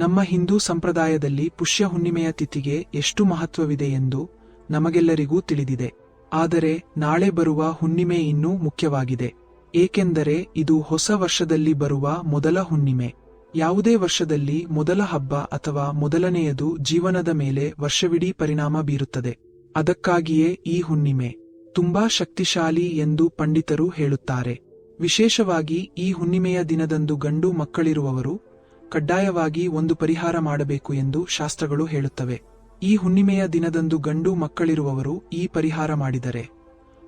ನಮ್ಮ ಹಿಂದೂ ಸಂಪ್ರದಾಯದಲ್ಲಿ ಪುಷ್ಯ ಹುಣ್ಣಿಮೆಯ ತಿಥಿಗೆ ಎಷ್ಟು ಮಹತ್ವವಿದೆ ಎಂದು ನಮಗೆಲ್ಲರಿಗೂ ತಿಳಿದಿದೆ. ಆದರೆ ನಾಳೆ ಬರುವ ಹುಣ್ಣಿಮೆ ಇನ್ನೂ ಮುಖ್ಯವಾಗಿದೆ. ಏಕೆಂದರೆ ಇದು ಹೊಸ ವರ್ಷದಲ್ಲಿ ಬರುವ ಮೊದಲ ಹುಣ್ಣಿಮೆ. ಯಾವುದೇ ವರ್ಷದಲ್ಲಿ ಮೊದಲ ಹಬ್ಬ ಅಥವಾ ಮೊದಲನೆಯದು ಜೀವನದ ಮೇಲೆ ವರ್ಷವಿಡೀ ಪರಿಣಾಮ ಬೀರುತ್ತದೆ. ಅದಕ್ಕಾಗಿಯೇ ಈ ಹುಣ್ಣಿಮೆ ತುಂಬಾ ಶಕ್ತಿಶಾಲಿ ಎಂದು ಪಂಡಿತರು ಹೇಳುತ್ತಾರೆ. ವಿಶೇಷವಾಗಿ ಈ ಹುಣ್ಣಿಮೆಯ ದಿನದಂದು ಗಂಡು ಮಕ್ಕಳಿರುವವರು ಕಡ್ಡಾಯವಾಗಿ ಒಂದು ಪರಿಹಾರ ಮಾಡಬೇಕು ಎಂದು ಶಾಸ್ತ್ರಗಳು ಹೇಳುತ್ತವೆ. ಈ ಹುಣ್ಣಿಮೆಯ ದಿನದಂದು ಗಂಡು ಮಕ್ಕಳಿರುವವರು ಈ ಪರಿಹಾರ ಮಾಡಿದರೆ,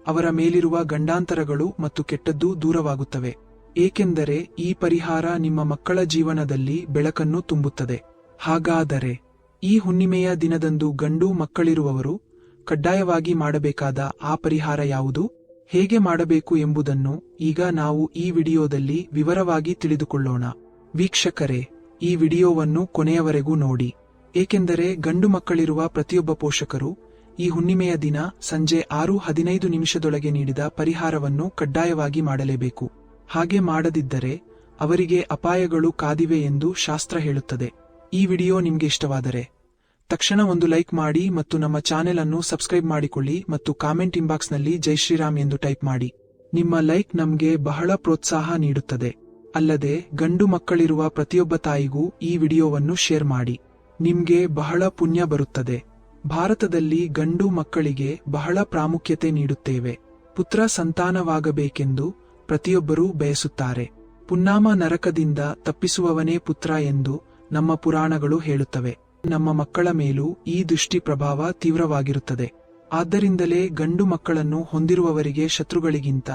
ಅವರ ಮೇಲಿರುವ ಗಂಡಾಂತರಗಳು ಮತ್ತು ಕೆಟ್ಟದ್ದು ದೂರವಾಗುತ್ತವೆ. ಏಕೆಂದರೆ ಈ ಪರಿಹಾರ ನಿಮ್ಮ ಮಕ್ಕಳ ಜೀವನದಲ್ಲಿ ಬೆಳಕನ್ನು ತುಂಬುತ್ತದೆ. ಹಾಗಾದರೆ, ಈ ಹುಣ್ಣಿಮೆಯ ದಿನದಂದು ಗಂಡು ಮಕ್ಕಳಿರುವವರು ಕಡ್ಡಾಯವಾಗಿ ಮಾಡಬೇಕಾದ ಆ ಪರಿಹಾರ ಯಾವುದು? ಹೇಗೆ ಮಾಡಬೇಕು ಎಂಬುದನ್ನು ಈಗ ನಾವು ಈ ವಿಡಿಯೋದಲ್ಲಿ ವಿವರವಾಗಿ ತಿಳಿದುಕೊಳ್ಳೋಣ. ವೀಕ್ಷಕರೇ ಈ ವಿಡಿಯೋವನ್ನು ಕೊನೆಯವರೆಗೂ ನೋಡಿ. ಏಕೆಂದರೆ ಗಂಡು ಮಕ್ಕಳಿರುವ ಪ್ರತಿಯೊಬ್ಬ ಪೋಷಕರು ಈ ಹುಣ್ಣಿಮೆಯ ದಿನ ಸಂಜೆ ಆರು ಹದಿನೈದು ನಿಮಿಷದೊಳಗೆ ನೀಡಿದ ಪರಿಹಾರವನ್ನು ಕಡ್ಡಾಯವಾಗಿ ಮಾಡಲೇಬೇಕು. ಹಾಗೆ ಮಾಡದಿದ್ದರೆ ಅವರಿಗೆ ಅಪಾಯಗಳು ಕಾದಿವೆ ಎಂದು ಶಾಸ್ತ್ರ ಹೇಳುತ್ತದೆ. ಈ ವಿಡಿಯೋ ನಿಮಗೆ ಇಷ್ಟವಾದರೆ ತಕ್ಷಣ ಒಂದು ಲೈಕ್ ಮಾಡಿ ಮತ್ತು ನಮ್ಮ ಚಾನೆಲ್ ಅನ್ನು ಸಬ್ಸ್ಕ್ರೈಬ್ ಮಾಡಿಕೊಳ್ಳಿ ಮತ್ತು ಕಾಮೆಂಟ್ ಇಂಬಾಕ್ಸ್ನಲ್ಲಿ ಜೈ ಶ್ರೀರಾಮ್ ಎಂದು ಟೈಪ್ ಮಾಡಿ. ನಿಮ್ಮ ಲೈಕ್ ನಮಗೆ ಬಹಳ ಪ್ರೋತ್ಸಾಹ ನೀಡುತ್ತದೆ. ಅಲ್ಲದೆ ಗಂಡು ಮಕ್ಕಳಿರುವ ಪ್ರತಿಯೊಬ್ಬ ತಾಯಿಗೂ ಈ ವಿಡಿಯೋವನ್ನು ಶೇರ್ ಮಾಡಿ. ನಿಮ್ಗೆ ಬಹಳ ಪುಣ್ಯ ಬರುತ್ತದೆ. ಭಾರತದಲ್ಲಿ ಗಂಡು ಮಕ್ಕಳಿಗೆ ಬಹಳ ಪ್ರಾಮುಖ್ಯತೆ ನೀಡುತ್ತೇವೆ. ಪುತ್ರ ಸಂತಾನವಾಗಬೇಕೆಂದು ಪ್ರತಿಯೊಬ್ಬರೂ ಬಯಸುತ್ತಾರೆ. ಪುನ್ನಾಮ ನರಕದಿಂದ ತಪ್ಪಿಸುವವನೇ ಪುತ್ರ ಎಂದು ನಮ್ಮ ಪುರಾಣಗಳು ಹೇಳುತ್ತವೆ. ನಮ್ಮ ಮಕ್ಕಳ ಮೇಲೂ ಈ ದೃಷ್ಟಿ ಪ್ರಭಾವ ತೀವ್ರವಾಗಿರುತ್ತದೆ. ಆದ್ದರಿಂದಲೇ ಗಂಡು ಮಕ್ಕಳನ್ನು ಹೊಂದಿರುವವರಿಗೆ ಶತ್ರುಗಳಿಗಿಂತ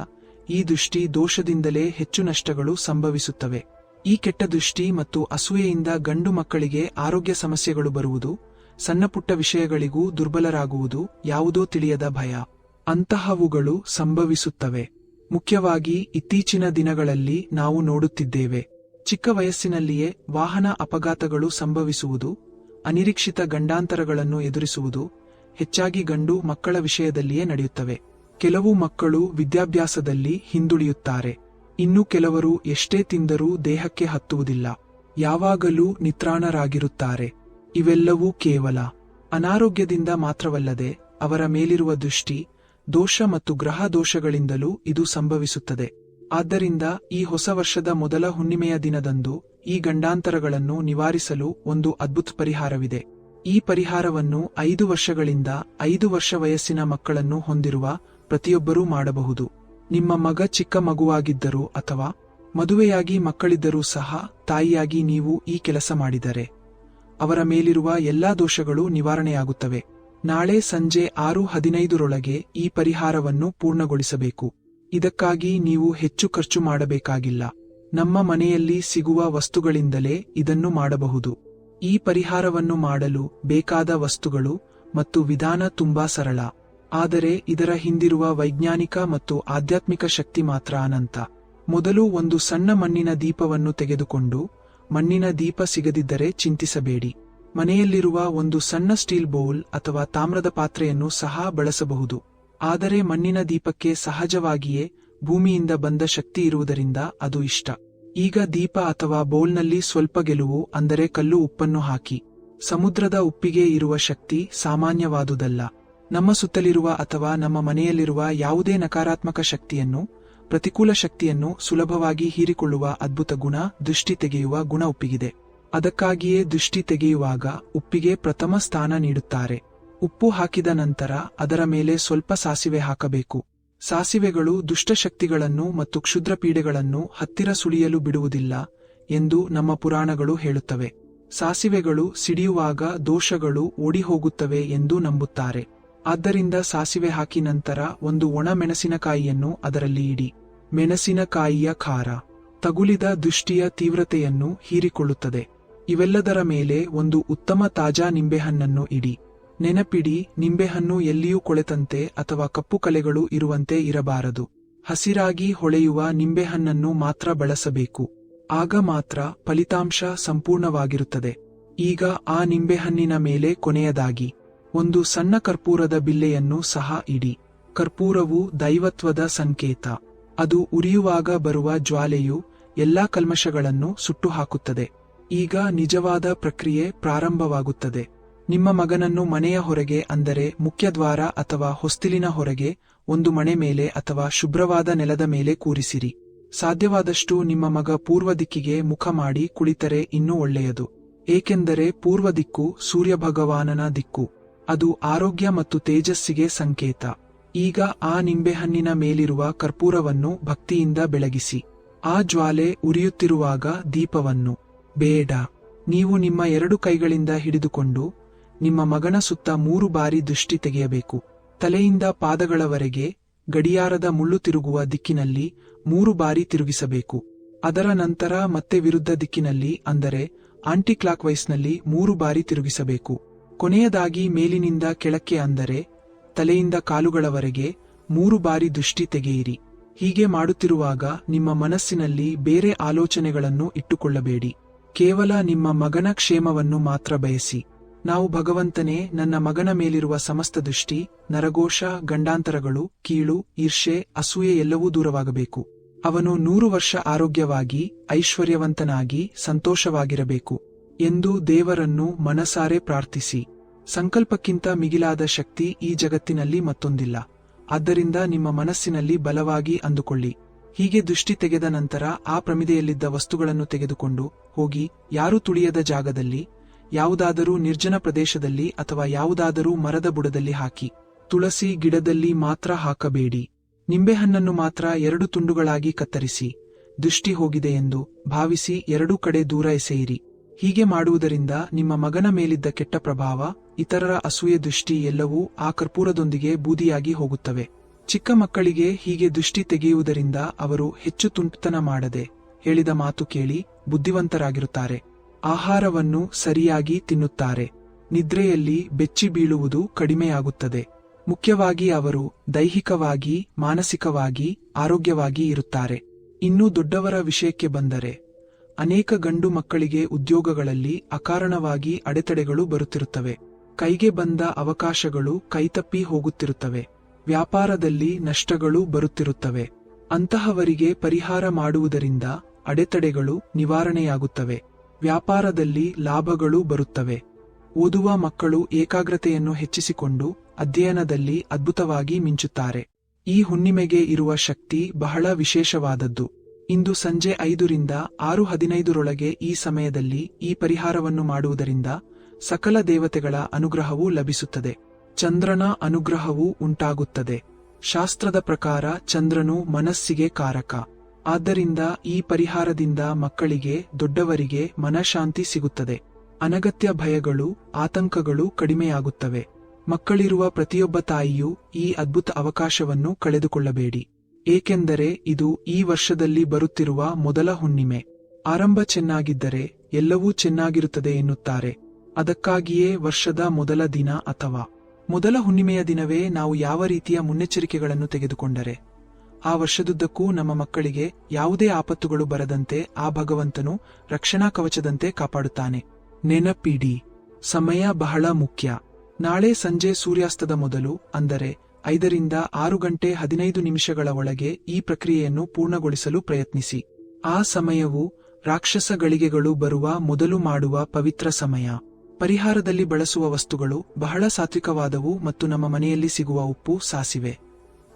ಈ ದೃಷ್ಟಿ ದೋಷದಿಂದಲೇ ಹೆಚ್ಚು ನಷ್ಟಗಳು ಸಂಭವಿಸುತ್ತವೆ. ಈ ಕೆಟ್ಟ ದೃಷ್ಟಿ ಮತ್ತು ಅಸೂಯೆಯಿಂದ ಗಂಡು ಮಕ್ಕಳಿಗೆ ಆರೋಗ್ಯ ಸಮಸ್ಯೆಗಳು ಬರುವುದು ಸಣ್ಣಪುಟ್ಟ ವಿಷಯಗಳಿಗೂ ದುರ್ಬಲರಾಗುವುದು ಯಾವುದೋ ತಿಳಿಯದ ಭಯ. ಅಂತಹವುಗಳು ಸಂಭವಿಸುತ್ತವೆ. ಮುಖ್ಯವಾಗಿ ಇತ್ತೀಚಿನ ದಿನಗಳಲ್ಲಿ ನಾವು ನೋಡುತ್ತಿದ್ದೇವೆ. ಚಿಕ್ಕ ವಯಸ್ಸಿನಲ್ಲಿಯೇ ವಾಹನ ಅಪಘಾತಗಳು ಸಂಭವಿಸುವುದು, ಅನಿರೀಕ್ಷಿತ ಗಂಡಾಂತರಗಳನ್ನು ಎದುರಿಸುವುದು ಹೆಚ್ಚಾಗಿ ಗಂಡು ಮಕ್ಕಳ ವಿಷಯದಲ್ಲಿಯೇ ನಡೆಯುತ್ತವೆ. ಕೆಲವು ಮಕ್ಕಳು ವಿದ್ಯಾಭ್ಯಾಸದಲ್ಲಿ ಹಿಂದುಳಿಯುತ್ತಾರೆ. ಇನ್ನು ಕೆಲವರು ಎಷ್ಟೇ ತಿಂದರೂ ದೇಹಕ್ಕೆ ಹತ್ತುವುದಿಲ್ಲ. ಯಾವಾಗಲೂ ನಿತ್ರಾಣರಾಗಿರುತ್ತಾರೆ. ಇವೆಲ್ಲವೂ ಕೇವಲ ಅನಾರೋಗ್ಯದಿಂದ ಮಾತ್ರವಲ್ಲದೆ ಅವರ ಮೇಲಿರುವ ದೃಷ್ಟಿ, ದೋಷ ಮತ್ತು ಗ್ರಹ ದೋಷಗಳಿಂದಲೂ ಇದು ಸಂಭವಿಸುತ್ತದೆ. ಆದ್ದರಿಂದ ಈ ಹೊಸ ವರ್ಷದ ಮೊದಲ ಹುಣ್ಣಿಮೆಯ ದಿನದಂದು ಈ ಗಂಡಾಂತರಗಳನ್ನು ನಿವಾರಿಸಲು ಒಂದು ಅದ್ಭುತ ಪರಿಹಾರವಿದೆ. ಈ ಪರಿಹಾರವನ್ನು ಐದು ವರ್ಷಗಳಿಂದ ಐದು ವರ್ಷ ವಯಸ್ಸಿನ ಮಕ್ಕಳನ್ನು ಹೊಂದಿರುವ ಪ್ರತಿಯೊಬ್ಬರೂ ಮಾಡಬಹುದು. ನಿಮ್ಮ ಮಗ ಚಿಕ್ಕ ಮಗುವಾಗಿದ್ದರೂ ಅಥವಾ ಮದುವೆಯಾಗಿ ಮಕ್ಕಳಿದ್ದರೂ ಸಹ ತಾಯಿಯಾಗಿ ನೀವು ಈ ಕೆಲಸ ಮಾಡಿದರೆ. ಅವರ ಮೇಲಿರುವ ಎಲ್ಲಾ ದೋಷಗಳು ನಿವಾರಣೆಯಾಗುತ್ತವೆ. ನಾಳೆ ಸಂಜೆ ಆರು ಹದಿನೈದರೊಳಗೆ ಈ ಪರಿಹಾರವನ್ನು ಪೂರ್ಣಗೊಳಿಸಬೇಕು. ಇದಕ್ಕಾಗಿ ನೀವು ಹೆಚ್ಚು ಖರ್ಚು ಮಾಡಬೇಕಾಗಿಲ್ಲ. ನಮ್ಮ ಮನೆಯಲ್ಲಿ ಸಿಗುವ ವಸ್ತುಗಳಿಂದಲೇ ಇದನ್ನು ಮಾಡಬಹುದು. ಈ ಪರಿಹಾರವನ್ನು ಮಾಡಲು ಬೇಕಾದ ವಸ್ತುಗಳು ಮತ್ತು ವಿಧಾನ ತುಂಬಾ ಸರಳ. ಆದರೆ ಇದರ ಹಿಂದಿರುವ ವೈಜ್ಞಾನಿಕ ಮತ್ತು ಆಧ್ಯಾತ್ಮಿಕ ಶಕ್ತಿ ಮಾತ್ರ ಅನಂತ. ಮೊದಲು ಒಂದು ಸಣ್ಣ ಮಣ್ಣಿನ ದೀಪವನ್ನು ತೆಗೆದುಕೊಂಡು ಮಣ್ಣಿನ ದೀಪ ಸಿಗದಿದ್ದರೆ ಚಿಂತಿಸಬೇಡಿ. ಮನೆಯಲ್ಲಿರುವ ಒಂದು ಸಣ್ಣ ಸ್ಟೀಲ್ ಬೌಲ್ ಅಥವಾ ತಾಮ್ರದ ಪಾತ್ರೆಯನ್ನು ಸಹ ಬಳಸಬಹುದು. ಆದರೆ ಮಣ್ಣಿನ ದೀಪಕ್ಕೆ ಸಹಜವಾಗಿಯೇ ಭೂಮಿಯಿಂದ ಬಂದ ಶಕ್ತಿ ಇರುವುದರಿಂದ ಅದು ಇಷ್ಟ. ಈಗ ದೀಪ ಅಥವಾ ಬೌಲ್ನಲ್ಲಿ ಸ್ವಲ್ಪ ಗೆಲುವು, ಅಂದರೆ ಕಲ್ಲು ಉಪ್ಪನ್ನು ಹಾಕಿ. ಸಮುದ್ರದ ಉಪ್ಪಿಗೆ ಇರುವ ಶಕ್ತಿ ಸಾಮಾನ್ಯವಾದುದಲ್ಲ. ನಮ್ಮ ಸುತ್ತಲಿರುವ ಅಥವಾ ನಮ್ಮ ಮನೆಯಲ್ಲಿರುವ ಯಾವುದೇ ನಕಾರಾತ್ಮಕ ಶಕ್ತಿಯನ್ನು, ಪ್ರತಿಕೂಲ ಶಕ್ತಿಯನ್ನು ಸುಲಭವಾಗಿ ಹೀರಿಕೊಳ್ಳುವ ಅದ್ಭುತ ಗುಣ ದೃಷ್ಟಿ ತೆಗೆಯುವ ಗುಣ ಉಪ್ಪಿಗಿದೆ. ಅದಕ್ಕಾಗಿಯೇ ದೃಷ್ಟಿ ತೆಗೆಯುವಾಗ ಉಪ್ಪಿಗೆ ಪ್ರಥಮ ಸ್ಥಾನ ನೀಡುತ್ತಾರೆ. ಉಪ್ಪು ಹಾಕಿದ ನಂತರ ಅದರ ಮೇಲೆ ಸ್ವಲ್ಪ ಸಾಸಿವೆ ಹಾಕಬೇಕು. ಸಾಸಿವೆಗಳು ದುಷ್ಟಶಕ್ತಿಗಳನ್ನು ಮತ್ತು ಕ್ಷುದ್ರ ಪೀಡೆಗಳನ್ನು ಹತ್ತಿರ ಸುಳಿಯಲು ಬಿಡುವುದಿಲ್ಲ ಎಂದು ನಮ್ಮ ಪುರಾಣಗಳು ಹೇಳುತ್ತವೆ. ಸಾಸಿವೆಗಳು ಸಿಡಿಯುವಾಗ ದೋಷಗಳು ಓಡಿಹೋಗುತ್ತವೆ ಎಂದು ನಂಬುತ್ತಾರೆ. ಆದ್ದರಿಂದ ಸಾಸಿವೆ ಹಾಕಿ ನಂತರ ಒಂದು ಒಣ ಮೆಣಸಿನಕಾಯಿಯನ್ನು ಅದರಲ್ಲಿ ಇಡಿ. ಮೆಣಸಿನಕಾಯಿಯ ಖಾರ. ತಗುಲಿದ ದೃಷ್ಟಿಯ ತೀವ್ರತೆಯನ್ನು ಹೀರಿಕೊಳ್ಳುತ್ತದೆ. ಇವೆಲ್ಲದರ ಮೇಲೆ ಒಂದು ಉತ್ತಮ ತಾಜಾ ನಿಂಬೆಹಣ್ಣನ್ನು ಇಡಿ. ನೆನಪಿಡಿ, ನಿಂಬೆಹಣ್ಣು ಎಲ್ಲಿಯೂ ಕೊಳೆತಂತೆ ಅಥವಾ ಕಪ್ಪು ಕಲೆಗಳು ಇರುವಂತೆ ಇರಬಾರದು. ಹಸಿರಾಗಿ ಹೊಳೆಯುವ ನಿಂಬೆಹಣ್ಣನ್ನು ಮಾತ್ರ ಬಳಸಬೇಕು. ಆಗ ಮಾತ್ರ ಫಲಿತಾಂಶ ಸಂಪೂರ್ಣವಾಗಿರುತ್ತದೆ. ಈಗ ಆ ನಿಂಬೆಹಣ್ಣಿನ ಮೇಲೆ ಕೊನೆಯದಾಗಿ. ಒಂದು ಸಣ್ಣ ಕರ್ಪೂರದ ಬಿಲ್ಲೆಯನ್ನು ಸಹ ಇಡಿ. ಕರ್ಪೂರವು ದೈವತ್ವದ ಸಂಕೇತ. ಅದು ಉರಿಯುವಾಗ ಬರುವ ಜ್ವಾಲೆಯು ಎಲ್ಲಾ ಕಲ್ಮಶಗಳನ್ನು ಸುಟ್ಟು ಹಾಕುತ್ತದೆ ಈಗ ನಿಜವಾದ ಪ್ರಕ್ರಿಯೆ ಪ್ರಾರಂಭವಾಗುತ್ತದೆ. ನಿಮ್ಮ ಮಗನನ್ನು ಮನೆಯ ಹೊರಗೆ ಅಂದರೆ ಮುಖ್ಯದ್ವಾರ ಅಥವಾ ಹೊಸ್ತಿಲಿನ ಹೊರಗೆ, ಒಂದು ಮಣೆ ಮೇಲೆ ಅಥವಾ ಶುಭ್ರವಾದ ನೆಲದ ಮೇಲೆ ಕೂರಿಸಿರಿ. ಸಾಧ್ಯವಾದಷ್ಟು ನಿಮ್ಮ ಮಗ ಪೂರ್ವ ದಿಕ್ಕಿಗೆ ಮುಖ ಮಾಡಿ ಕುಳಿತರೆ ಇನ್ನೂ ಒಳ್ಳೆಯದು. ಏಕೆಂದರೆ ಪೂರ್ವ ದಿಕ್ಕು ಸೂರ್ಯ ಭಗವಾನನ ದಿಕ್ಕು. ಅದು ಆರೋಗ್ಯ ಮತ್ತು ತೇಜಸ್ಸಿಗೆ ಸಂಕೇತ. ಈಗ ಆ ನಿಂಬೆಹಣ್ಣಿನ ಮೇಲಿರುವ ಕರ್ಪೂರವನ್ನು ಭಕ್ತಿಯಿಂದ ಬೆಳಗಿಸಿ. ಆ ಜ್ವಾಲೆ ಉರಿಯುತ್ತಿರುವಾಗ ದೀಪವನ್ನು. ಬೇಡ. ನೀವು ನಿಮ್ಮ ಎರಡು ಕೈಗಳಿಂದ ಹಿಡಿದುಕೊಂಡು ನಿಮ್ಮ ಮಗನ ಸುತ್ತ ಮೂರು ಬಾರಿ ದೃಷ್ಟಿ ತೆಗೆಯಬೇಕು. ತಲೆಯಿಂದ ಪಾದಗಳವರೆಗೆ ಗಡಿಯಾರದ ಮುಳ್ಳು ತಿರುಗುವ ದಿಕ್ಕಿನಲ್ಲಿ ಮೂರು ಬಾರಿ ತಿರುಗಿಸಬೇಕು. ಅದರ ನಂತರ ಮತ್ತೆ ವಿರುದ್ಧ ದಿಕ್ಕಿನಲ್ಲಿ ಅಂದರೆ ಆಂಟಿ ವೈಸ್ನಲ್ಲಿ ಮೂರು ಬಾರಿ ತಿರುಗಿಸಬೇಕು. ಕೊನೆಯದಾಗಿ ಮೇಲಿನಿಂದ ಕೆಳಕ್ಕೆ ಅಂದರೆ ತಲೆಯಿಂದ ಕಾಲುಗಳವರೆಗೆ ಮೂರು ಬಾರಿ ದೃಷ್ಟಿ ತೆಗೆಯಿರಿ. ಹೀಗೆ ಮಾಡುತ್ತಿರುವಾಗ ನಿಮ್ಮ ಮನಸ್ಸಿನಲ್ಲಿ ಬೇರೆ ಆಲೋಚನೆಗಳನ್ನು ಇಟ್ಟುಕೊಳ್ಳಬೇಡಿ. ಕೇವಲ ನಿಮ್ಮ ಮಗನ ಕ್ಷೇಮವನ್ನು ಮಾತ್ರ ಬಯಸಿ. ನಾವು ಭಗವಂತನೇ, ನನ್ನ ಮಗನ ಮೇಲಿರುವ ಸಮಸ್ತ ದೃಷ್ಟಿ ನರಗೋಷ ಗಂಡಾಂತರಗಳು, ಕೀಳು ಈರ್ಷೆ ಅಸೂಯೆ ಎಲ್ಲವೂ ದೂರವಾಗಬೇಕು. ಅವನು ನೂರು ವರ್ಷ ಆರೋಗ್ಯವಾಗಿ, ಐಶ್ವರ್ಯವಂತನಾಗಿ, ಸಂತೋಷವಾಗಿರಬೇಕು. ಎಂದು ದೇವರನ್ನು ಮನಸಾರೆ ಪ್ರಾರ್ಥಿಸಿ. ಸಂಕಲ್ಪಕ್ಕಿಂತ ಮಿಗಿಲಾದ ಶಕ್ತಿ ಈ ಜಗತ್ತಿನಲ್ಲಿ ಮತ್ತೊಂದಿಲ್ಲ. ಆದ್ದರಿಂದ ನಿಮ್ಮ ಮನಸ್ಸಿನಲ್ಲಿ ಬಲವಾಗಿ ಅಂದುಕೊಳ್ಳಿ. ಹೀಗೆ ದೃಷ್ಟಿ ತೆಗೆದ ನಂತರ ಆ ಪ್ರಮಿದೆಯಲ್ಲಿದ್ದ ವಸ್ತುಗಳನ್ನು ತೆಗೆದುಕೊಂಡು ಹೋಗಿ, ಯಾರೂ ತುಳಿಯದ ಜಾಗದಲ್ಲಿ, ಯಾವುದಾದರೂ ನಿರ್ಜನ ಪ್ರದೇಶದಲ್ಲಿ ಅಥವಾ ಯಾವುದಾದರೂ ಮರದ ಬುಡದಲ್ಲಿ ಹಾಕಿ. ತುಳಸಿ ಗಿಡದಲ್ಲಿ ಮಾತ್ರ ಹಾಕಬೇಡಿ. ನಿಂಬೆಹಣ್ಣನ್ನು ಮಾತ್ರ ಎರಡು ತುಂಡುಗಳಾಗಿ ಕತ್ತರಿಸಿ. ದೃಷ್ಟಿ ಹೋಗಿದೆ ಎಂದು ಭಾವಿಸಿ ಎರಡೂ ಕಡೆ ದೂರ ಎಸೆಯಿರಿ. ಹೀಗೆ ಮಾಡುವುದರಿಂದ ನಿಮ್ಮ ಮಗನ ಮೇಲಿದ್ದ ಕೆಟ್ಟ ಪ್ರಭಾವ, ಇತರರ ಅಸೂಯೆ ದೃಷ್ಟಿ ಎಲ್ಲವೂ ಆ ಕರ್ಪೂರದೊಂದಿಗೆ ಬೂದಿಯಾಗಿ ಹೋಗುತ್ತವೆ. ಚಿಕ್ಕ ಮಕ್ಕಳಿಗೆ ಹೀಗೆ ದೃಷ್ಟಿ ತೆಗೆಯುವುದರಿಂದ ಅವರು ಹೆಚ್ಚು ತುಂಟತನ ಮಾಡದೆ, ಹೇಳಿದ ಮಾತು ಕೇಳಿ ಬುದ್ಧಿವಂತರಾಗಿರುತ್ತಾರೆ. ಆಹಾರವನ್ನು ಸರಿಯಾಗಿ ತಿನ್ನುತ್ತಾರೆ. ನಿದ್ರೆಯಲ್ಲಿ ಬೆಚ್ಚಿ ಬೀಳುವುದು ಕಡಿಮೆಯಾಗುತ್ತದೆ. ಮುಖ್ಯವಾಗಿ ಅವರು ದೈಹಿಕವಾಗಿ, ಮಾನಸಿಕವಾಗಿ, ಆರೋಗ್ಯವಾಗಿ ಇರುತ್ತಾರೆ. ಇನ್ನೂ ದೊಡ್ಡವರ ವಿಷಯಕ್ಕೆ ಬಂದರೆ ಅನೇಕ ಗಂಡು ಮಕ್ಕಳಿಗೆ ಉದ್ಯೋಗಗಳಲ್ಲಿ ಅಕಾರಣವಾಗಿ ಅಡೆತಡೆಗಳು ಬರುತ್ತಿರುತ್ತವೆ. ಕೈಗೆ ಬಂದ ಅವಕಾಶಗಳು ಕೈತಪ್ಪಿ ಹೋಗುತ್ತಿರುತ್ತವೆ. ವ್ಯಾಪಾರದಲ್ಲಿ ನಷ್ಟಗಳು ಬರುತ್ತಿರುತ್ತವೆ. ಅಂತಹವರಿಗೆ ಪರಿಹಾರ ಮಾಡುವುದರಿಂದ ಅಡೆತಡೆಗಳು ನಿವಾರಣೆಯಾಗುತ್ತವೆ. ವ್ಯಾಪಾರದಲ್ಲಿ ಲಾಭಗಳು ಬರುತ್ತವೆ. ಓದುವ ಮಕ್ಕಳು ಏಕಾಗ್ರತೆಯನ್ನು ಹೆಚ್ಚಿಸಿಕೊಂಡು ಅಧ್ಯಯನದಲ್ಲಿ ಅದ್ಭುತವಾಗಿ ಮಿಂಚುತ್ತಾರೆ. ಈ ಹುಣ್ಣಿಮೆಗೆ ಇರುವ ಶಕ್ತಿ ಬಹಳ ವಿಶೇಷವಾದದ್ದು. ಇಂದು ಸಂಜೆ ಐದರಿಂದ ಆರು ಹದಿನೈದರೊಳಗೆ ಈ ಸಮಯದಲ್ಲಿ ಈ ಪರಿಹಾರವನ್ನು ಮಾಡುವುದರಿಂದ ಸಕಲ ದೇವತೆಗಳ ಅನುಗ್ರಹವೂ ಲಭಿಸುತ್ತದೆ. ಚಂದ್ರನ ಅನುಗ್ರಹವೂ ಉಂಟಾಗುತ್ತದೆ. ಶಾಸ್ತ್ರದ ಪ್ರಕಾರ ಚಂದ್ರನು ಮನಸ್ಸಿಗೆ ಕಾರಕ. ಆದ್ದರಿಂದ ಈ ಪರಿಹಾರದಿಂದ ಮಕ್ಕಳಿಗೆ, ದೊಡ್ಡವರಿಗೆ ಮನಃಶಾಂತಿ ಸಿಗುತ್ತದೆ. ಅನಗತ್ಯ ಭಯಗಳು, ಆತಂಕಗಳು ಕಡಿಮೆಯಾಗುತ್ತವೆ. ಮಕ್ಕಳಿರುವ ಪ್ರತಿಯೊಬ್ಬ ತಾಯಿಯೂ ಈ ಅದ್ಭುತ ಅವಕಾಶವನ್ನು ಕಳೆದುಕೊಳ್ಳಬೇಡಿ. ಏಕೆಂದರೆ ಇದು ಈ ವರ್ಷದಲ್ಲಿ ಬರುತ್ತಿರುವ ಮೊದಲ ಹುಣ್ಣಿಮೆ. ಆರಂಭ ಚೆನ್ನಾಗಿದ್ದರೆ ಎಲ್ಲವೂ ಚೆನ್ನಾಗಿರುತ್ತದೆ ಎನ್ನುತ್ತಾರೆ. ಅದಕ್ಕಾಗಿಯೇ ವರ್ಷದ ಮೊದಲ ದಿನ ಅಥವಾ ಮೊದಲ ಹುಣ್ಣಿಮೆಯ ದಿನವೇ ನಾವು ಯಾವ ರೀತಿಯ ಮುನ್ನೆಚ್ಚರಿಕೆಗಳನ್ನು ತೆಗೆದುಕೊಂಡರೆ. ಆ ವರ್ಷದುದ್ದಕ್ಕೂ ನಮ್ಮ ಮಕ್ಕಳಿಗೆ ಯಾವುದೇ ಆಪತ್ತುಗಳು ಬರದಂತೆ ಆ ಭಗವಂತನು ರಕ್ಷಣಾ ಕವಚದಂತೆ ಕಾಪಾಡುತ್ತಾನೆ. ನೆನಪಿಡಿ, ಸಮಯ ಬಹಳ ಮುಖ್ಯ. ನಾಳೆ ಸಂಜೆ ಸೂರ್ಯಾಸ್ತದ ಮೊದಲು, ಅಂದರೆ ಐದರಿಂದ ಆರು ಗಂಟೆ ಹದಿನೈದು ನಿಮಿಷಗಳ ಒಳಗೆ ಈ ಪ್ರಕ್ರಿಯೆಯನ್ನು ಪೂರ್ಣಗೊಳಿಸಲು ಪ್ರಯತ್ನಿಸಿ. ಆ ಸಮಯವು ರಾಕ್ಷಸ ಗಳಿಗೆಗಳು ಬರುವ ಮೊದಲು ಮಾಡುವ ಪವಿತ್ರ ಸಮಯ. ಪರಿಹಾರದಲ್ಲಿ ಬಳಸುವ ವಸ್ತುಗಳು ಬಹಳ ಸಾತ್ವಿಕವಾದವು ಮತ್ತು ನಮ್ಮ ಮನೆಯಲ್ಲಿ ಸಿಗುವ ಉಪ್ಪು ಸಾಸಿವೆ.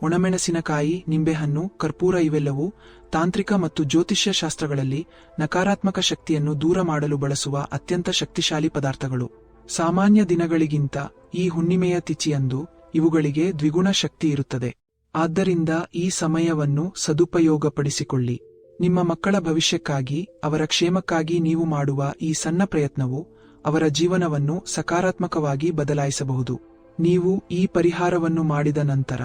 ಒಣಮೆಣಸಿನಕಾಯಿ, ನಿಂಬೆಹಣ್ಣು, ಕರ್ಪೂರ ಇವೆಲ್ಲವೂ ತಾಂತ್ರಿಕ ಮತ್ತು ಜ್ಯೋತಿಷ್ಯ ಶಾಸ್ತ್ರಗಳಲ್ಲಿ ನಕಾರಾತ್ಮಕ ಶಕ್ತಿಯನ್ನು ದೂರ ಮಾಡಲು ಬಳಸುವ ಅತ್ಯಂತ ಶಕ್ತಿಶಾಲಿ ಪದಾರ್ಥಗಳು. ಸಾಮಾನ್ಯ ದಿನಗಳಿಗಿಂತ ಈ ಹುಣ್ಣಿಮೆಯ ತಿಥಿಯಂದು ಇವುಗಳಿಗೆ ದ್ವಿಗುಣ ಶಕ್ತಿ ಇರುತ್ತದೆ. ಆದ್ದರಿಂದ ಈ ಸಮಯವನ್ನು ಸದುಪಯೋಗಪಡಿಸಿಕೊಳ್ಳಿ. ನಿಮ್ಮ ಮಕ್ಕಳ ಭವಿಷ್ಯಕ್ಕಾಗಿ, ಅವರ ಕ್ಷೇಮಕ್ಕಾಗಿ ನೀವು ಮಾಡುವ ಈ ಸಣ್ಣ ಪ್ರಯತ್ನವು ಅವರ ಜೀವನವನ್ನು ಸಕಾರಾತ್ಮಕವಾಗಿ ಬದಲಾಯಿಸಬಹುದು. ನೀವು ಈ ಪರಿಹಾರವನ್ನು ಮಾಡಿದ ನಂತರ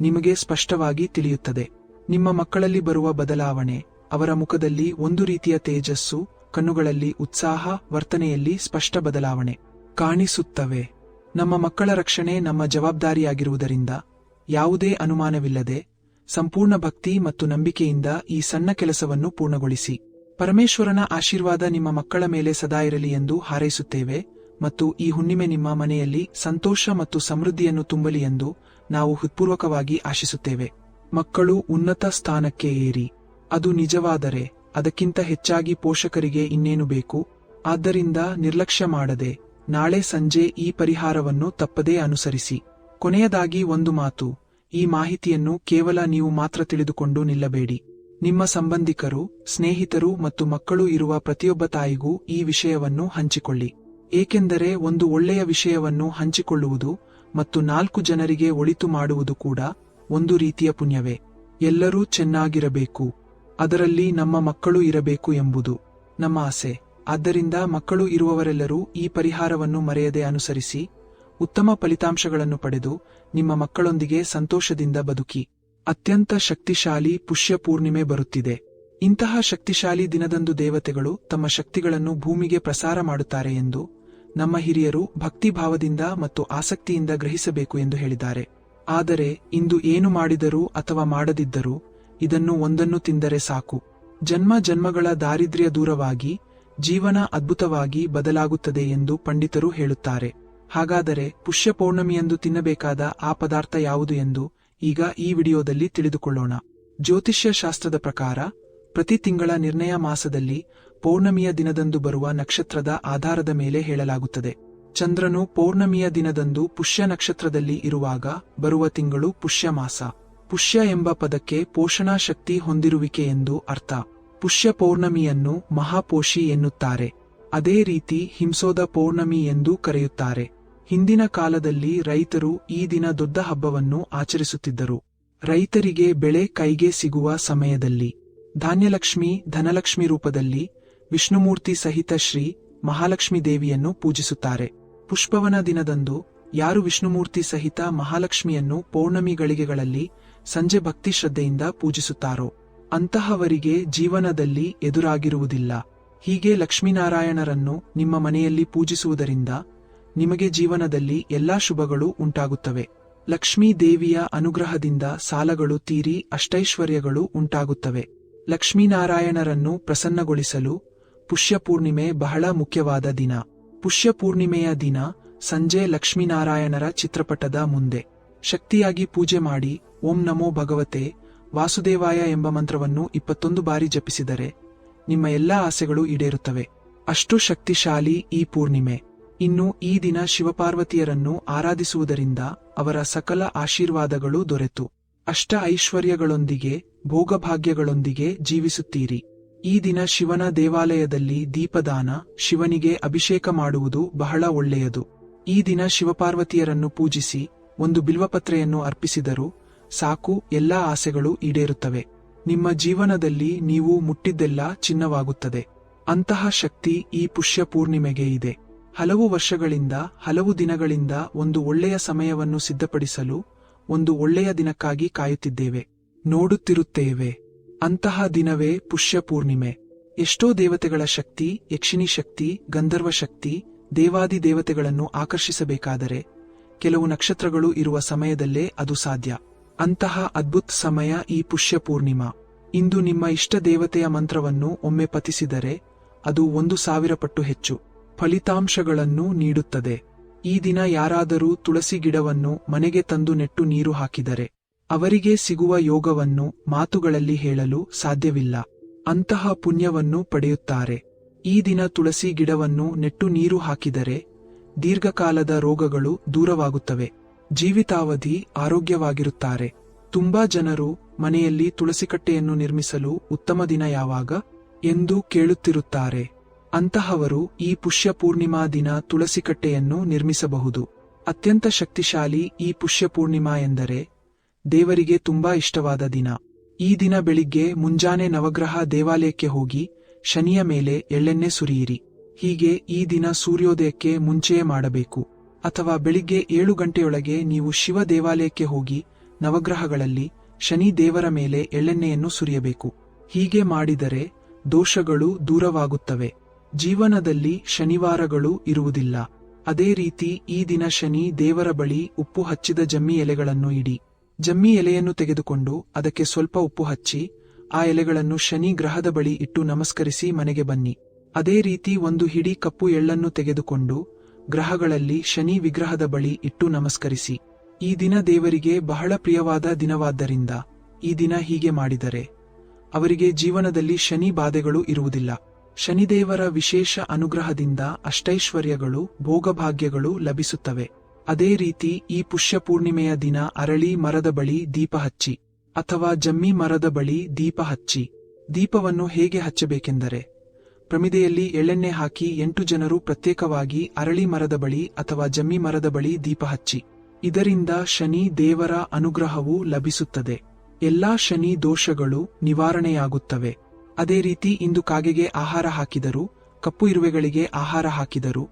ನಿಮಗೆ ಸ್ಪಷ್ಟವಾಗಿ ತಿಳಿಯುತ್ತದೆ. ನಿಮ್ಮ ಮಕ್ಕಳಲ್ಲಿ ಬರುವ ಬದಲಾವಣೆ, ಅವರ ಮುಖದಲ್ಲಿ ಒಂದು ರೀತಿಯ ತೇಜಸ್ಸು, ಕಣ್ಣುಗಳಲ್ಲಿ ಉತ್ಸಾಹ, ವರ್ತನೆಯಲ್ಲಿ ಸ್ಪಷ್ಟ ಬದಲಾವಣೆ. ಕಾಣಿಸುತ್ತವೆ. ನಮ್ಮ ಮಕ್ಕಳ ರಕ್ಷಣೆ ನಮ್ಮ ಜವಾಬ್ದಾರಿಯಾಗಿರುವುದರಿಂದ ಯಾವುದೇ ಅನುಮಾನವಿಲ್ಲದೆ ಸಂಪೂರ್ಣ ಭಕ್ತಿ ಮತ್ತು ನಂಬಿಕೆಯಿಂದ ಈ ಸಣ್ಣ ಕೆಲಸವನ್ನು ಪೂರ್ಣಗೊಳಿಸಿ. ಪರಮೇಶ್ವರನ ಆಶೀರ್ವಾದ ನಿಮ್ಮ ಮಕ್ಕಳ ಮೇಲೆ ಸದಾ ಇರಲಿ ಎಂದು ಹಾರೈಸುತ್ತೇವೆ ಮತ್ತು ಈ ಹುಣ್ಣಿಮೆ ನಿಮ್ಮ ಮನೆಯಲ್ಲಿ ಸಂತೋಷ ಮತ್ತು ಸಮೃದ್ಧಿಯನ್ನು ತುಂಬಲಿ ಎಂದು ನಾವು ಹೃತ್ಪೂರ್ವಕವಾಗಿ ಆಶಿಸುತ್ತೇವೆ. ಮಕ್ಕಳು ಉನ್ನತ ಸ್ಥಾನಕ್ಕೆ ಏರಿ. ಅದು ನಿಜವಾದರೆ ಅದಕ್ಕಿಂತ ಹೆಚ್ಚಾಗಿ ಪೋಷಕರಿಗೆ ಇನ್ನೇನು ಬೇಕು? ಆದ್ದರಿಂದ ನಿರ್ಲಕ್ಷ್ಯ ಮಾಡದೆ ನಾಳೆ ಸಂಜೆ ಈ ಪರಿಹಾರವನ್ನು ತಪ್ಪದೇ ಅನುಸರಿಸಿ. ಕೊನೆಯದಾಗಿ ಒಂದು ಮಾತು. ಈ ಮಾಹಿತಿಯನ್ನು ಕೇವಲ ನೀವು ಮಾತ್ರ ತಿಳಿದುಕೊಂಡು ನಿಲ್ಲಬೇಡಿ. ನಿಮ್ಮ ಸಂಬಂಧಿಕರು, ಸ್ನೇಹಿತರು ಮತ್ತು ಮಕ್ಕಳು ಇರುವ ಪ್ರತಿಯೊಬ್ಬ ತಾಯಿಗೂ ಈ ವಿಷಯವನ್ನು ಹಂಚಿಕೊಳ್ಳಿ. ಏಕೆಂದರೆ ಒಂದು ಒಳ್ಳೆಯ ವಿಷಯವನ್ನು ಹಂಚಿಕೊಳ್ಳುವುದು ಮತ್ತು ನಾಲ್ಕು ಜನರಿಗೆ ಒಳಿತು ಮಾಡುವುದು ಕೂಡ ಒಂದು ರೀತಿಯ ಪುಣ್ಯವೇ. ಎಲ್ಲರೂ ಚೆನ್ನಾಗಿರಬೇಕು. ಅದರಲ್ಲಿ ನಮ್ಮ ಮಕ್ಕಳು ಇರಬೇಕು ಎಂಬುದು ನಮ್ಮ ಆಸೆ. ಆದ್ದರಿಂದ ಮಕ್ಕಳು ಇರುವವರೆಲ್ಲರೂ ಈ ಪರಿಹಾರವನ್ನು ಮರೆಯದೆ ಅನುಸರಿಸಿ, ಉತ್ತಮ ಫಲಿತಾಂಶಗಳನ್ನು ಪಡೆದು ನಿಮ್ಮ ಮಕ್ಕಳೊಂದಿಗೆ ಸಂತೋಷದಿಂದ ಬದುಕಿ. ಅತ್ಯಂತ ಶಕ್ತಿಶಾಲಿ ಪುಷ್ಯ ಪೂರ್ಣಿಮೆ ಬರುತ್ತಿದೆ. ಇಂತಹ ಶಕ್ತಿಶಾಲಿ ದಿನದಂದು ದೇವತೆಗಳು ತಮ್ಮ ಶಕ್ತಿಗಳನ್ನು ಭೂಮಿಗೆ ಪ್ರಸಾರ ಮಾಡುತ್ತಾರೆ ಎಂದು ನಮ್ಮ ಹಿರಿಯರು ಭಕ್ತಿಭಾವದಿಂದ ಮತ್ತು ಆಸಕ್ತಿಯಿಂದ ಗ್ರಹಿಸಬೇಕು ಎಂದು ಹೇಳಿದ್ದಾರೆ. ಆದರೆ, ಇಂದು ಏನು ಮಾಡಿದರೂ ಅಥವಾ ಮಾಡದಿದ್ದರೂ ಇದನ್ನು ಒಂದನ್ನು ತಿಂದರೆ ಸಾಕು. ಜನ್ಮ ಜನ್ಮಗಳ ದಾರಿದ್ರ್ಯ ದೂರವಾಗಿ ಜೀವನ ಅದ್ಭುತವಾಗಿ ಬದಲಾಗುತ್ತದೆ ಎಂದು ಪಂಡಿತರು ಹೇಳುತ್ತಾರೆ. ಹಾಗಾದರೆ ಪುಷ್ಯ ಪೌರ್ಣಮಿಯಂದು ತಿನ್ನಬೇಕಾದ ಆ ಪದಾರ್ಥ ಯಾವುದು ಎಂದು ಈಗ ಈ ವಿಡಿಯೋದಲ್ಲಿ ತಿಳಿದುಕೊಳ್ಳೋಣ. ಜ್ಯೋತಿಷ್ಯ ಶಾಸ್ತ್ರದ ಪ್ರಕಾರ, ಪ್ರತಿ ತಿಂಗಳ ನಿರ್ಣಯ ಮಾಸದಲ್ಲಿ ಪೌರ್ಣಮಿಯ ದಿನದಂದು ಬರುವ ನಕ್ಷತ್ರದ ಆಧಾರದ ಮೇಲೆ ಹೇಳಲಾಗುತ್ತದೆ. ಚಂದ್ರನು ಪೌರ್ಣಮಿಯ ದಿನದಂದು ಪುಷ್ಯ ನಕ್ಷತ್ರದಲ್ಲಿ ಇರುವಾಗ ಬರುವ ತಿಂಗಳು ಪುಷ್ಯ ಮಾಸ. ಪುಷ್ಯ ಎಂಬ ಪದಕ್ಕೆ ಪೋಷಣಾ ಶಕ್ತಿ ಹೊಂದಿರುವಿಕೆ ಎಂದು ಅರ್ಥ. ಪುಷ್ಯ ಪೌರ್ಣಮಿಯನ್ನು ಮಹಾಪೋಷಿ ಎನ್ನುತ್ತಾರೆ. ಅದೇ ರೀತಿ ಹಿಂಸೋದ ಪೌರ್ಣಮಿ ಎಂದು ಕರೆಯುತ್ತಾರೆ. ಹಿಂದಿನ ಕಾಲದಲ್ಲಿ ರೈತರು ಈ ದಿನ ದೊಡ್ಡ ಹಬ್ಬವನ್ನು ಆಚರಿಸುತ್ತಿದ್ದರು. ರೈತರಿಗೆ ಬೆಳೆ ಕೈಗೆ ಸಿಗುವ ಸಮಯದಲ್ಲಿ. ಧಾನ್ಯಲಕ್ಷ್ಮಿ, ಧನಲಕ್ಷ್ಮಿ ರೂಪದಲ್ಲಿ ವಿಷ್ಣುಮೂರ್ತಿ ಸಹಿತ ಶ್ರೀ ಮಹಾಲಕ್ಷ್ಮಿ ದೇವಿಯನ್ನು ಪೂಜಿಸುತ್ತಾರೆ. ಪುಷ್ಪವನ ದಿನದಂದು ಯಾರು ವಿಷ್ಣುಮೂರ್ತಿ ಸಹಿತ ಮಹಾಲಕ್ಷ್ಮಿಯನ್ನು ಪೌರ್ಣಮಿ ಗಳಿಗೆಗಳಲ್ಲಿ ಸಂಜೆ ಭಕ್ತಿ ಶ್ರದ್ಧೆಯಿಂದ ಪೂಜಿಸುತ್ತಾರೋ? ಅಂತಹವರಿಗೆ ಜೀವನದಲ್ಲಿ ಎದುರಾಗಿರುವುದಿಲ್ಲ. ಹೀಗೆ ಲಕ್ಷ್ಮೀನಾರಾಯಣರನ್ನು ನಿಮ್ಮ ಮನೆಯಲ್ಲಿ ಪೂಜಿಸುವುದರಿಂದ ನಿಮಗೆ ಜೀವನದಲ್ಲಿ ಎಲ್ಲಾ ಶುಭಗಳು ಉಂಟಾಗುತ್ತವೆ. ಲಕ್ಷ್ಮೀ ದೇವಿಯ ಅನುಗ್ರಹದಿಂದ ಸಾಲಗಳು ತೀರಿ ಅಷ್ಟೈಶ್ವರ್ಯಗಳು ಉಂಟಾಗುತ್ತವೆ. ಲಕ್ಷ್ಮೀನಾರಾಯಣರನ್ನು ಪ್ರಸನ್ನಗೊಳಿಸಲು ಪುಷ್ಯಪೂರ್ಣಿಮೆ ಬಹಳ ಮುಖ್ಯವಾದ ದಿನ. ಪುಷ್ಯಪೂರ್ಣಿಮೆಯ ದಿನ ಸಂಜೆ ಲಕ್ಷ್ಮೀನಾರಾಯಣರ ಚಿತ್ರಪಟದ ಮುಂದೆ. ಶಕ್ತಿಯಾಗಿ ಪೂಜೆ ಮಾಡಿ ಓಂ ನಮೋ ಭಗವತೆ ವಾಸುದೇವಾಯ ಎಂಬ ಮಂತ್ರವನ್ನು ಇಪ್ಪತ್ತೊಂದು ಬಾರಿ ಜಪಿಸಿದರೆ ನಿಮ್ಮ ಎಲ್ಲಾ ಆಸೆಗಳು ಈಡೇರುತ್ತವೆ. ಅಷ್ಟು ಶಕ್ತಿಶಾಲಿ ಈ ಪೂರ್ಣಿಮೆ. ಇನ್ನು ಈ ದಿನ ಶಿವಪಾರ್ವತಿಯರನ್ನು ಆರಾಧಿಸುವುದರಿಂದ ಅವರ ಸಕಲ ಆಶೀರ್ವಾದಗಳು ದೊರೆತು. ಅಷ್ಟ ಐಶ್ವರ್ಯಗಳೊಂದಿಗೆ, ಭೋಗಭಾಗ್ಯಗಳೊಂದಿಗೆ ಜೀವಿಸುತ್ತೀರಿ. ಈ ದಿನ ಶಿವನ ದೇವಾಲಯದಲ್ಲಿ ದೀಪದಾನ, ಶಿವನಿಗೆ ಅಭಿಷೇಕ ಮಾಡುವುದು ಬಹಳ ಒಳ್ಳೆಯದು. ಈ ದಿನ ಶಿವಪಾರ್ವತಿಯರನ್ನು ಪೂಜಿಸಿ, ಒಂದು ಬಿಲ್ವಪತ್ರೆಯನ್ನು ಅರ್ಪಿಸಿದರೂ ಸಾಕು ಎಲ್ಲಾ ಆಸೆಗಳು ಈಡೇರುತ್ತವೆ. ನಿಮ್ಮ ಜೀವನದಲ್ಲಿ ನೀವು ಮುಟ್ಟಿದ್ದೆಲ್ಲ ಚಿನ್ನವಾಗುತ್ತದೆ. ಅಂತಹ ಶಕ್ತಿ ಈ ಪುಷ್ಯ ಪೂರ್ಣಿಮೆಗೆ ಇದೆ. ಹಲವು ವರ್ಷಗಳಿಂದ, ಹಲವು ದಿನಗಳಿಂದ ಒಂದು ಒಳ್ಳೆಯ ಸಮಯವನ್ನು ಸಿದ್ಧಪಡಿಸಲು, ಒಂದು ಒಳ್ಳೆಯ ದಿನಕ್ಕಾಗಿ ಕಾಯುತ್ತಿದ್ದೇವೆ. ನೋಡುತ್ತಿರುತ್ತೇವೆ. ಅಂತಹ ದಿನವೇ ಪುಷ್ಯ ಪೂರ್ಣಿಮೆ. ಎಷ್ಟೋ ದೇವತೆಗಳ ಶಕ್ತಿ, ಯಕ್ಷಿಣಿ ಶಕ್ತಿ, ಗಂಧರ್ವ ಶಕ್ತಿ, ದೇವಾದಿ ದೇವತೆಗಳನ್ನು ಆಕರ್ಷಿಸಬೇಕಾದರೆ, ಕೆಲವು ನಕ್ಷತ್ರಗಳು ಇರುವ ಸಮಯದಲ್ಲೇ ಅದು ಸಾಧ್ಯ. ಅಂತಹ ಅದ್ಭುತ ಸಮಯ ಈ ಪುಷ್ಯ ಪೂರ್ಣಿಮಾ ಇಂದು ನಿಮ್ಮ ಇಷ್ಟ ದೇವತೆಯ ಮಂತ್ರವನ್ನು ಒಮ್ಮೆ ಪತಿಸಿದರೆ ಅದು ಒಂದು ಸಾವಿರ ಪಟ್ಟು ಹೆಚ್ಚು. ಫಲಿತಾಂಶಗಳನ್ನು ನೀಡುತ್ತದೆ. ಈ ದಿನ ಯಾರಾದರೂ ತುಳಸಿ ಗಿಡವನ್ನು ಮನೆಗೆ ತಂದು ನೆಟ್ಟು ನೀರು ಹಾಕಿದರೆ ಅವರಿಗೆ ಸಿಗುವ ಯೋಗವನ್ನು ಮಾತುಗಳಲ್ಲಿ ಹೇಳಲು ಸಾಧ್ಯವಿಲ್ಲ. ಅಂತಹ ಪುಣ್ಯವನ್ನು ಪಡೆಯುತ್ತಾರೆ. ಈ ದಿನ ತುಳಸಿ ಗಿಡವನ್ನು ನೆಟ್ಟು ನೀರು ಹಾಕಿದರೆ ದೀರ್ಘಕಾಲದ ರೋಗಗಳು ದೂರವಾಗುತ್ತವೆ. ಜೀವಿತಾವಧಿ ಆರೋಗ್ಯವಾಗಿರುತ್ತಾರೆ. ತುಂಬಾ ಜನರು ಮನೆಯಲ್ಲಿ ತುಳಸಿಕಟ್ಟೆಯನ್ನು ನಿರ್ಮಿಸಲು ಉತ್ತಮ ದಿನ ಯಾವಾಗ? ಎಂದು ಕೇಳುತ್ತಿರುತ್ತಾರೆ. ಅಂತಹವರು ಈ ಪುಷ್ಯ ಪೂರ್ಣಿಮಾ ದಿನ ತುಳಸಿಕಟ್ಟೆಯನ್ನು ನಿರ್ಮಿಸಬಹುದು. ಅತ್ಯಂತ ಶಕ್ತಿಶಾಲಿ ಈ ಪುಷ್ಯ ಪೂರ್ಣಿಮಾ ಎಂದರೆ ದೇವರಿಗೆ ತುಂಬಾ ಇಷ್ಟವಾದ ದಿನ. ಈ ದಿನ ಬೆಳಿಗ್ಗೆ ಮುಂಜಾನೆ ನವಗ್ರಹ ದೇವಾಲಯಕ್ಕೆ ಹೋಗಿ ಶನಿಯ ಮೇಲೆ ಎಳ್ಳೆಣ್ಣೆ ಸುರಿಯಿರಿ. ಹೀಗೆ ಈ ದಿನ ಸೂರ್ಯೋದಯಕ್ಕೆ ಮುಂಚೆಯೇ ಮಾಡಬೇಕು. ಅಥವಾ ಬೆಳಿಗ್ಗೆ ಏಳು ಗಂಟೆಯೊಳಗೆ ನೀವು ಶಿವ ದೇವಾಲಯಕ್ಕೆ ಹೋಗಿ ನವಗ್ರಹಗಳಲ್ಲಿ ಶನಿ ದೇವರ ಮೇಲೆ ಎಳ್ಳೆಣ್ಣೆಯನ್ನು ಸುರಿಯಬೇಕು. ಹೀಗೆ ಮಾಡಿದರೆ ದೋಷಗಳು ದೂರವಾಗುತ್ತವೆ. ಜೀವನದಲ್ಲಿ ಶನಿವಾರಗಳು ಇರುವುದಿಲ್ಲ. ಅದೇ ರೀತಿ ಈ ದಿನ ಶನಿ ದೇವರ ಬಳಿ ಉಪ್ಪು ಹಚ್ಚಿದ ಜಮ್ಮಿ ಎಲೆಗಳನ್ನು ಇಡಿ. ಜಮ್ಮಿ ಎಲೆಯನ್ನು ತೆಗೆದುಕೊಂಡು ಅದಕ್ಕೆ ಸ್ವಲ್ಪ ಉಪ್ಪು ಹಚ್ಚಿ, ಆ ಎಲೆಗಳನ್ನು ಶನಿ ಗ್ರಹದ ಬಳಿ ಇಟ್ಟು ನಮಸ್ಕರಿಸಿ ಮನೆಗೆ ಬನ್ನಿ. ಅದೇ ರೀತಿ ಒಂದು ಹಿಡಿ ಕಪ್ಪು ಎಳ್ಳನ್ನು ತೆಗೆದುಕೊಂಡು ಗ್ರಹಗಳಲ್ಲಿ ಶನಿ ವಿಗ್ರಹದ ಬಳಿ ಇಟ್ಟು ನಮಸ್ಕರಿಸಿ. ಈ ದಿನ ದೇವರಿಗೆ ಬಹಳ ಪ್ರಿಯವಾದ ದಿನವಾದ್ದರಿಂದ ಈ ದಿನ ಹೀಗೆ ಮಾಡಿದರೆ. ಅವರಿಗೆ ಜೀವನದಲ್ಲಿ ಶನಿ ಬಾಧೆಗಳು ಇರುವುದಿಲ್ಲ. ಶನಿದೇವರ ವಿಶೇಷ ಅನುಗ್ರಹದಿಂದ ಅಷ್ಟೈಶ್ವರ್ಯಗಳು, ಭೋಗಭಾಗ್ಯಗಳು ಲಭಿಸುತ್ತವೆ. ಅದೇ ರೀತಿ ಈ ಪುಷ್ಯ ಪೂರ್ಣಿಮೆಯ ದಿನ ಅರಳಿ ಮರದ ಬಳಿ ದೀಪ ಹಚ್ಚಿ ಅಥವಾ ಜಮ್ಮಿ ಮರದ ಬಳಿ ದೀಪ ಹಚ್ಚಿ. ದೀಪವನ್ನು ಹೇಗೆ ಹಚ್ಚಬೇಕೆಂದರೆ ಪ್ರಮಿದೆಯಲ್ಲಿ ಎಳ್ಳೆಣ್ಣೆ ಹಾಕಿ ಎಂಟು ಜನರು ಪ್ರತ್ಯೇಕವಾಗಿ ಅರಳಿ ಮರದ ಬಳಿ ಅಥವಾ ಜಮ್ಮಿ ಮರದ ಬಳಿ ದೀಪ ಹಚ್ಚಿ. ಇದರಿಂದ ಶನಿ ದೇವರ ಅನುಗ್ರಹವು ಲಭಿಸುತ್ತದೆ. ಎಲ್ಲಾ ಶನಿ ದೋಷಗಳು ನಿವಾರಣೆಯಾಗುತ್ತವೆ. ಅದೇ ರೀತಿ ಇಂದು ಕಾಗೆಗೆ ಆಹಾರ ಹಾಕಿದರು, ಕಪ್ಪು ಇರುವೆಗಳಿಗೆ ಆಹಾರ ಹಾಕಿದರು,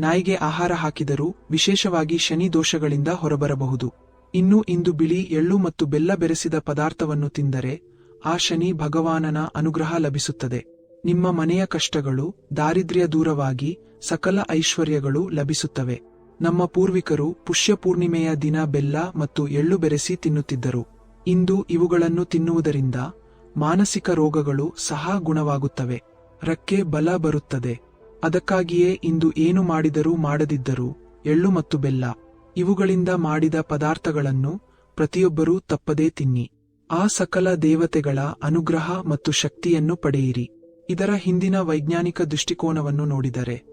ನಾಯಿಗೆ ಆಹಾರ ಹಾಕಿದರೂ ವಿಶೇಷವಾಗಿ ಶನಿ ದೋಷಗಳಿಂದ ಹೊರಬರಬಹುದು. ಇನ್ನು ಇಂದು ಬಿಳಿ, ಎಳ್ಳು ಮತ್ತು ಬೆಲ್ಲ ಬೆರೆಸಿದ ಪದಾರ್ಥವನ್ನು ತಿಂದರೆ, ಆ ಶನಿ ಭಗವಾನನ ಅನುಗ್ರಹ ಲಭಿಸುತ್ತದೆ. ನಿಮ್ಮ ಮನೆಯ ಕಷ್ಟಗಳು, ದಾರಿದ್ರ್ಯ ದೂರವಾಗಿ ಸಕಲ ಐಶ್ವರ್ಯಗಳು ಲಭಿಸುತ್ತವೆ. ನಮ್ಮ ಪೂರ್ವಿಕರು ಪುಷ್ಯ ಪೂರ್ಣಿಮೆಯ ದಿನ ಬೆಲ್ಲ ಮತ್ತು ಎಳ್ಳು ಬೆರೆಸಿ ತಿನ್ನುತ್ತಿದ್ದರು. ಇಂದು ಇವುಗಳನ್ನು ತಿನ್ನುವುದರಿಂದ ಮಾನಸಿಕ ರೋಗಗಳು ಸಹ ಗುಣವಾಗುತ್ತವೆ. ರಕ್ಕೆ ಬಲ ಬರುತ್ತದೆ. ಅದಕ್ಕಾಗಿಯೇ ಇಂದು ಏನು ಮಾಡಿದರೂ ಮಾಡದಿದ್ದರೂ ಎಳ್ಳು ಮತ್ತು ಬೆಲ್ಲ. ಇವುಗಳಿಂದ ಮಾಡಿದ ಪದಾರ್ಥಗಳನ್ನು ಪ್ರತಿಯೊಬ್ಬರೂ ತಪ್ಪದೇ ತಿನ್ನಿ. ಆ ಸಕಲ ದೇವತೆಗಳ ಅನುಗ್ರಹ ಮತ್ತು ಶಕ್ತಿಯನ್ನು ಪಡೆಯಿರಿ. ಇದರ ಹಿಂದಿನ ವೈಜ್ಞಾನಿಕ ದೃಷ್ಟಿಕೋನವನ್ನು ನೋಡಿದರೆ,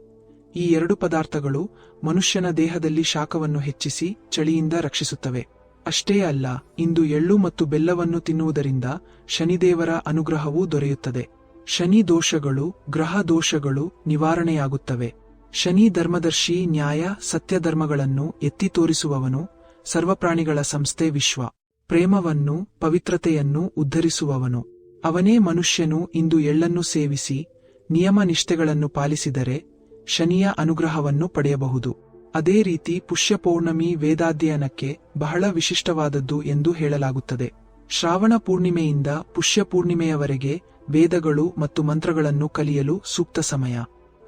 ಈ ಎರಡು ಪದಾರ್ಥಗಳು ಮನುಷ್ಯನ ದೇಹದಲ್ಲಿ ಶಾಖವನ್ನು ಹೆಚ್ಚಿಸಿ ಚಳಿಯಿಂದ ರಕ್ಷಿಸುತ್ತವೆ. ಅಷ್ಟೇ ಅಲ್ಲ, ಇಂದು ಎಳ್ಳು ಮತ್ತು ಬೆಲ್ಲವನ್ನು ತಿನ್ನುವುದರಿಂದ ಶನಿದೇವರ ಅನುಗ್ರಹವೂ ದೊರೆಯುತ್ತದೆ. ಶನಿ ದೋಷಗಳು, ಗ್ರಹ ದೋಷಗಳು ನಿವಾರಣೆಯಾಗುತ್ತವೆ. ಶನಿ ಧರ್ಮದರ್ಶಿ ನ್ಯಾಯ ಸತ್ಯಧರ್ಮಗಳನ್ನು ಎತ್ತಿ ತೋರಿಸುವವನು, ಸರ್ವಪ್ರಾಣಿಗಳ ಸಂಸ್ಥೆ ವಿಶ್ವ. ಪ್ರೇಮವನ್ನು, ಪವಿತ್ರತೆಯನ್ನು ಉದ್ಧರಿಸುವವನು. ಅವನೇ ಮನುಷ್ಯನು ಇಂದು ಎಳ್ಳನ್ನು ಸೇವಿಸಿ ನಿಯಮ ನಿಷ್ಠೆಗಳನ್ನು ಪಾಲಿಸಿದರೆ ಶನಿಯ ಅನುಗ್ರಹವನ್ನು ಪಡೆಯಬಹುದು. ಅದೇ ರೀತಿ ಪುಷ್ಯ ಪೌರ್ಣಮಿ ವೇದಾಧ್ಯಯನಕ್ಕೆ ಬಹಳ ವಿಶಿಷ್ಟವಾದದ್ದು ಎಂದು ಹೇಳಲಾಗುತ್ತದೆ. ಶ್ರಾವಣ ಪೂರ್ಣಿಮೆಯಿಂದ ಪುಷ್ಯ ಪೂರ್ಣಿಮೆಯವರೆಗೆ ವೇದಗಳು ಮತ್ತು ಮಂತ್ರಗಳನ್ನು ಕಲಿಯಲು ಸೂಕ್ತ ಸಮಯ.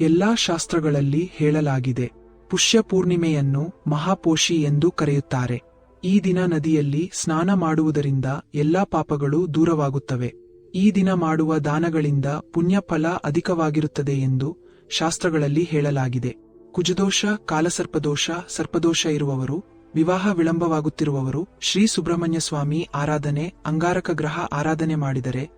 ಎಲ್ಲಾ ಶಾಸ್ತ್ರಗಳಲ್ಲಿ ಹೇಳಲಾಗಿದೆ. ಪುಷ್ಯ ಪೂರ್ಣಿಮೆಯನ್ನು ಮಹಾಪೋಷಿ ಎಂದು ಕರೆಯುತ್ತಾರೆ. ಈ ದಿನ ನದಿಯಲ್ಲಿ ಸ್ನಾನ ಮಾಡುವುದರಿಂದ ಎಲ್ಲಾ ಪಾಪಗಳು ದೂರವಾಗುತ್ತವೆ. ಈ ದಿನ ಮಾಡುವ ದಾನಗಳಿಂದ ಪುಣ್ಯಫಲ ಅಧಿಕವಾಗಿರುತ್ತದೆ ಎಂದು ಶಾಸ್ತ್ರಗಳಲ್ಲಿ ಹೇಳಲಾಗಿದೆ. ಕುಜದೋಷ, ಕಾಲಸರ್ಪದೋಷ, ಸರ್ಪದೋಷ ಇರುವವರು, ವಿವಾಹ ವಿಳಂಬವಾಗುತ್ತಿರುವವರು, ಶ್ರೀ ಸುಬ್ರಹ್ಮಣ್ಯ ಸ್ವಾಮಿ ಆರಾಧನೆ, ಅಂಗಾರಕ ಗ್ರಹ ಆರಾಧನೆ ಮಾಡಿದರೆ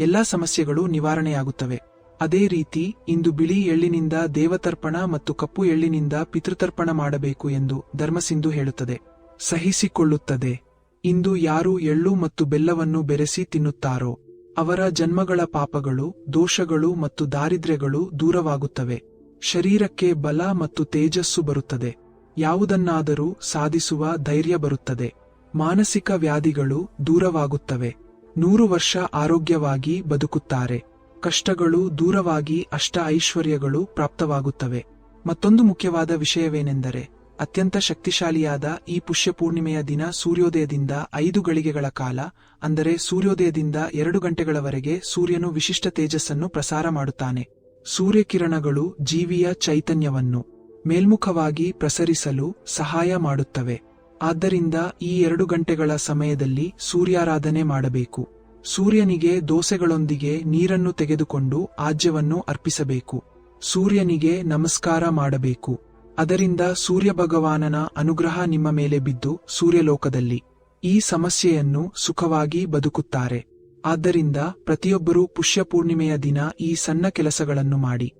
ಎಲ್ಲಾ ಸಮಸ್ಯೆಗಳು ನಿವಾರಣೆಯಾಗುತ್ತವೆ. ಅದೇ ರೀತಿ, ಇಂದು ಬಿಳಿ ಎಳ್ಳಿನಿಂದ ದೇವತರ್ಪಣ ಮತ್ತು ಕಪ್ಪು ಎಳ್ಳಿನಿಂದ ಪಿತೃತರ್ಪಣ ಮಾಡಬೇಕು ಎಂದು ಧರ್ಮಸಿಂಧು ಹೇಳುತ್ತದೆ. ಸಹಿಸಿಕೊಳ್ಳುತ್ತದೆ. ಇಂದು ಯಾರು ಎಳ್ಳು ಮತ್ತು ಬೆಲ್ಲವನ್ನು ಬೆರೆಸಿ ತಿನ್ನುತ್ತಾರೋ ಅವರ ಜನ್ಮಗಳ ಪಾಪಗಳು, ದೋಷಗಳು ಮತ್ತು ದಾರಿದ್ರ್ಯಗಳು ದೂರವಾಗುತ್ತವೆ. ಶರೀರಕ್ಕೆ ಬಲ ಮತ್ತು ತೇಜಸ್ಸು ಬರುತ್ತದೆ. ಯಾವುದನ್ನಾದರೂ ಸಾಧಿಸುವ ಧೈರ್ಯ ಬರುತ್ತದೆ. ಮಾನಸಿಕ ವ್ಯಾಧಿಗಳು ದೂರವಾಗುತ್ತವೆ. ನೂರು ವರ್ಷ ಆರೋಗ್ಯವಾಗಿ ಬದುಕುತ್ತಾರೆ. ಕಷ್ಟಗಳು ದೂರವಾಗಿ ಅಷ್ಟ ಐಶ್ವರ್ಯಗಳು ಪ್ರಾಪ್ತವಾಗುತ್ತವೆ. ಮತ್ತೊಂದು ಮುಖ್ಯವಾದ ವಿಷಯವೇನೆಂದರೆ ಅತ್ಯಂತ ಶಕ್ತಿಶಾಲಿಯಾದ ಈ ಪುಷ್ಯ ಪೂರ್ಣಿಮೆಯ ದಿನ ಸೂರ್ಯೋದಯದಿಂದ ಐದು ಗಳಿಗೆಗಳ ಕಾಲ, ಅಂದರೆ ಸೂರ್ಯೋದಯದಿಂದ ಎರಡು ಗಂಟೆಗಳವರೆಗೆ ಸೂರ್ಯನು ವಿಶಿಷ್ಟ ತೇಜಸ್ಸನ್ನು ಪ್ರಸಾರ ಮಾಡುತ್ತಾನೆ. ಸೂರ್ಯಕಿರಣಗಳು ಜೀವಿಯ ಚೈತನ್ಯವನ್ನು ಮೇಲ್ಮುಖವಾಗಿ ಪ್ರಸರಿಸಲು ಸಹಾಯ ಮಾಡುತ್ತವೆ. ಆದ್ದರಿಂದ ಈ ಎರಡು ಗಂಟೆಗಳ ಸಮಯದಲ್ಲಿ ಸೂರ್ಯಾರಾಧನೆ ಮಾಡಬೇಕು. ಸೂರ್ಯನಿಗೆ ದೋಸೆಗಳೊಂದಿಗೆ ನೀರನ್ನು ತೆಗೆದುಕೊಂಡು ಆಜ್ಯವನ್ನು ಅರ್ಪಿಸಬೇಕು. ಸೂರ್ಯನಿಗೆ ನಮಸ್ಕಾರ ಮಾಡಬೇಕು. ಅದರಿಂದ ಸೂರ್ಯ ಭಗವಾನನ ಅನುಗ್ರಹ ನಿಮ್ಮ ಮೇಲೆ ಬಿದ್ದು ಸೂರ್ಯಲೋಕದಲ್ಲಿ ಈ ಸಮಸ್ಯೆಯನ್ನು ಸುಖವಾಗಿ ಬದುಕುತ್ತಾರೆ. ಆದ್ದರಿಂದ ಪ್ರತಿಯೊಬ್ಬರೂ ಪುಷ್ಯ ಪೂರ್ಣಿಮೆಯ ದಿನ ಈ ಸಣ್ಣ ಕೆಲಸಗಳನ್ನು ಮಾಡಿ.